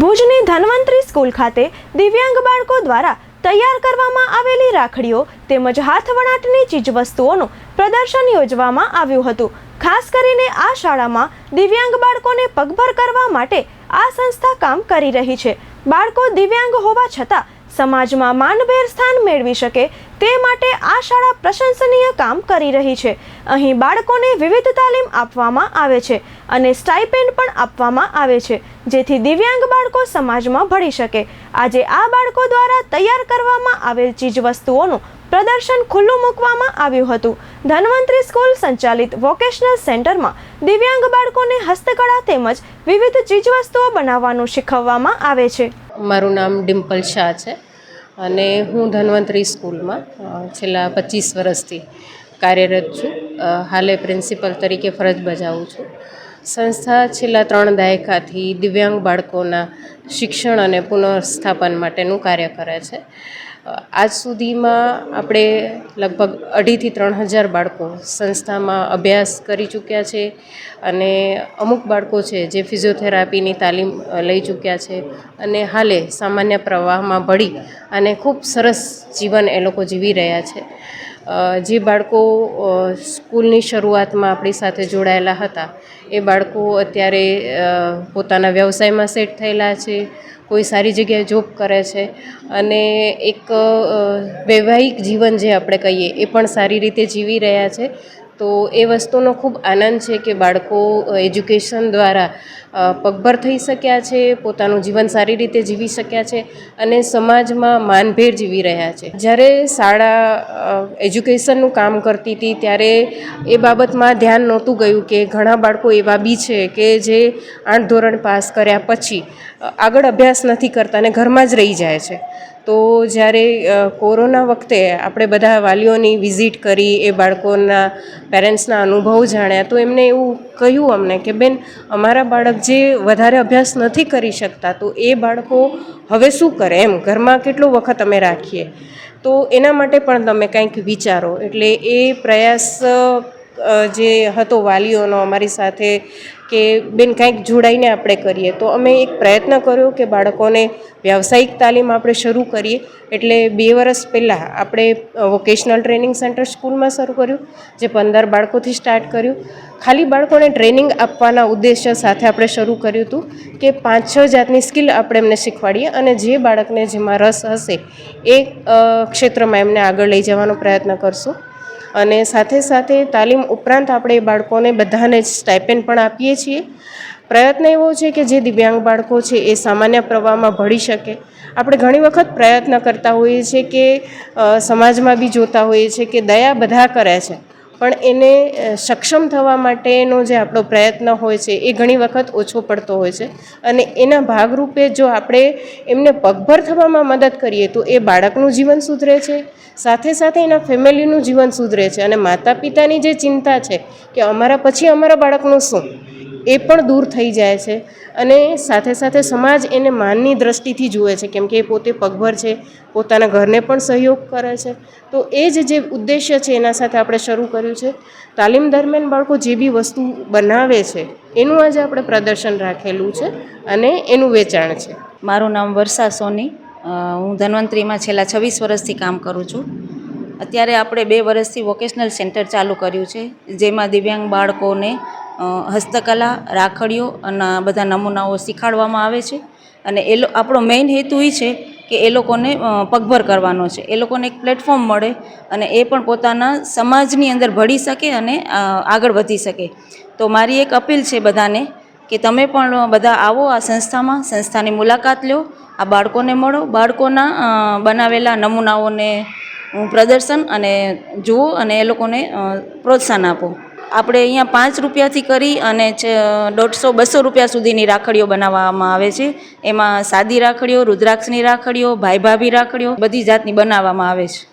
ભુજની ધન્વંતરી સ્કૂલ ખાતે દિવ્યાંગ બાળકો દ્વારા તૈયાર કરવામાં આવેલી રાખડીઓ તેમજ હાથવણાટની ચીજવસ્તુઓનું પ્રદર્શન યોજવામાં આવ્યું હતું. ખાસ કરીને આ શાળામાં દિવ્યાંગ બાળકોને પગભર કરવા માટે આ સંસ્થા કામ કરી રહી છે. બાળકો દિવ્યાંગ હોવા છતાં સમાજમાં માનભેર સ્થાન મેળવી શકે તે માટે આ શાળા પ્રશંસનીય કામ કરી રહી છે. અહીં બાળકોને વિવિધ તાલીમ આપવામાં આવે છે અને સ્ટાઇપેન્ડ પણ આપવામાં આવે છે, જેથી દિવ્યાંગ બાળકો સમાજમાં ભળી શકે. આજે આ બાળકો દ્વારા તૈયાર કરવામાં આવેલ ચીજવસ્તુઓનું પ્રદર્શન ખુલ્લું મૂકવામાં આવ્યું હતું. ધન્વંતરી સ્કૂલ સંચાલિત વોકેશનલ સેન્ટરમાં દિવ્યાંગ બાળકોને હસ્તકળા તેમજ વિવિધ ચીજવસ્તુઓ બનાવવાનું શીખવવામાં આવે છે. મારું નામ ડિમ્પલ શાહ છે. અને હું ધન્વંતરી સ્કૂલમાં છેલ્લા પચીસ વર્ષથી કાર્યરત છું. હાલે પ્રિન્સિપલ તરીકે ફરજ બજાવું છું. સંસ્થા છેલ્લા ત્રણ દાયકાથી દિવ્યાંગ બાળકોના શિક્ષણ અને પુનઃસ્થાપન માટેનું કાર્ય કરે છે. આજ સુધીમાં આપણે લગભગ અઢીથી ત્રણ હજાર બાળકો સંસ્થામાં અભ્યાસ કરી ચૂક્યા છે અને અમુક બાળકો છે જે ફિઝિયોથેરાપીની તાલીમ લઈ ચૂક્યા છે અને હાલે સામાન્ય પ્રવાહમાં ભળી અને ખૂબ સરસ જીવન એ લોકો જીવી રહ્યા છે. જે બાળકો સ્કૂલની શરૂઆતમાં આપણી સાથે જોડાયેલા હતા, એ બાળકો અત્યારે પોતાના વ્યવસાયમાં સેટ થયેલા છે, કોઈ સારી જગ્યાએ જોબ કરે છે અને એક વૈવાહિક જીવન જે આપણે કહીએ, એ પણ સારી રીતે જીવી રહ્યા છે. તો એ વસ્તુનો ખૂબ આનંદ છે કે બાળકો એજ્યુકેશન દ્વારા પગભર થઈ શક્યા છે, પોતાનું જીવન સારી રીતે જીવી શક્યા છે અને સમાજમાં માનભેર જીવી રહ્યા છે. જ્યારે શાળા એજ્યુકેશનનું કામ કરતી હતી ત્યારે એ બાબતમાં ધ્યાન નહોતું ગયું કે ઘણા બાળકો એવા બી છે કે જે આઠ ધોરણ પાસ કર્યા પછી આગળ અભ્યાસ નથી કરતા અને ઘરમાં જ રહી જાય છે. તો જ્યારે કોરોના વખતે આપણે બધા વાલીઓની વિઝિટ કરી, એ બાળકોના પેરેન્ટ્સના અનુભવ જાણ્યા, તો એમને એવું કહ્યું અમને કે, બેન, અમારા બાળક જે વધારે અભ્યાસ નથી કરી શકતા, તો એ બાળકો હવે શું કરે? એમ, ઘરમાં કેટલો વખત અમે રાખીએ? તો એના માટે પણ તમે કંઈક વિચારો. એટલે એ પ્રયાસ જે હતો વાલીઓનો અમારી સાથે કે બેન કાંઈક જોડાઈને આપણે કરીએ. તો અમે એક પ્રયત્ન કર્યો કે બાળકોને વ્યાવસાયિક તાલીમ આપણે શરૂ કરીએ. એટલે બે વર્ષ પહેલાં આપણે વોકેશનલ ટ્રેનિંગ સેન્ટર સ્કૂલમાં શરૂ કર્યું, જે પંદર બાળકોથી સ્ટાર્ટ કર્યું. ખાલી બાળકોને ટ્રેનિંગ આપવાના ઉદ્દેશ્ય સાથે આપણે શરૂ કર્યું હતું કે પાંચ છ જાતની સ્કિલ આપણે એમને શીખવાડીએ અને જે બાળકને જેમાં રસ હશે એ ક્ષેત્રમાં એમને આગળ લઈ જવાનો પ્રયત્ન કરશું. અને સાથે સાથે તાલીમ ઉપરાંત આપણે બાળકોને બધાને જ સ્ટાઇપેન્ડ પણ આપીએ છીએ. પ્રયત્ન એવો છે કે જે દિવ્યાંગ બાળકો છે એ સામાન્ય પ્રવાહમાં ભળી શકે. આપણે ઘણી વખત પ્રયત્ન કરતા હોઈએ છીએ કે સમાજમાં બી જોતા હોઈએ છીએ કે દયા બધા કરે છે. પણ એને સક્ષમ થવા માટેનો જે આપણો પ્રયત્ન હોય છે, એ ઘણી વખત ઓછો પડતો હોય છે. અને એના ભાગરૂપે જો આપણે એમને પગભર થવામાં મદદ કરીએ, તો એ બાળકનું જીવન સુધરે છે, સાથે સાથે એના ફેમિલીનું જીવન સુધરે છે. અને માતા પિતાની જે ચિંતા છે કે અમારા પછી અમારા બાળકનું શું? એ પણ દૂર થઈ જાય છે. અને સાથે સાથે સમાજ એને માનની દ્રષ્ટિથી જુએ છે, કેમ કે એ પોતે પગભર છે, પોતાના ઘરને પણ સહયોગ કરે છે. તો એ જ જે ઉદ્દેશ્ય છે એના સાથે આપણે શરૂ કર્યું છે. તાલીમ દરમિયાન બાળકો જે બી વસ્તુ બનાવે છે, એનું આજે આપણે પ્રદર્શન રાખેલું છે અને એનું વેચાણ છે. મારું નામ વર્ષા સોની હું ધન્વંતરીમાં છેલ્લા છવ્વીસ વર્ષથી કામ કરું છું. અત્યારે આપણે બે વર્ષથી વોકેશનલ સેન્ટર ચાલુ કર્યું છે, જેમાં દિવ્યાંગ બાળકોને હસ્તકલા, રાખડીઓ અને બધા નમૂનાઓ શીખવાડવામાં આવે છે. અને એ આપણો મેઇન હેતુ એ છે કે એ લોકોને પગભર કરવાનો છે. એ લોકોને એક પ્લેટફોર્મ મળે અને એ પણ પોતાના સમાજની અંદર ભળી શકે અને આગળ વધી શકે. તો મારી એક અપીલ છે બધાને કે તમે પણ બધા આવો આ સંસ્થામાં. સંસ્થાની મુલાકાત લો. આ બાળકોને મળો. બાળકોના બનાવેલા નમૂનાઓને પ્રદર્શન અને જુઓ અને એ લોકોને પ્રોત્સાહન આપો. આપણે અહીંયા પાંચ રૂપિયાથી કરી અને દોઢસો, બસો રૂપિયા સુધીની રાખડીઓ બનાવવામાં આવે છે. એમાં સાદી રાખડીઓ, રુદ્રાક્ષની રાખડીઓ, ભાઈ ભાભી રાખડીઓ બધી જાતની બનાવવામાં આવે છે.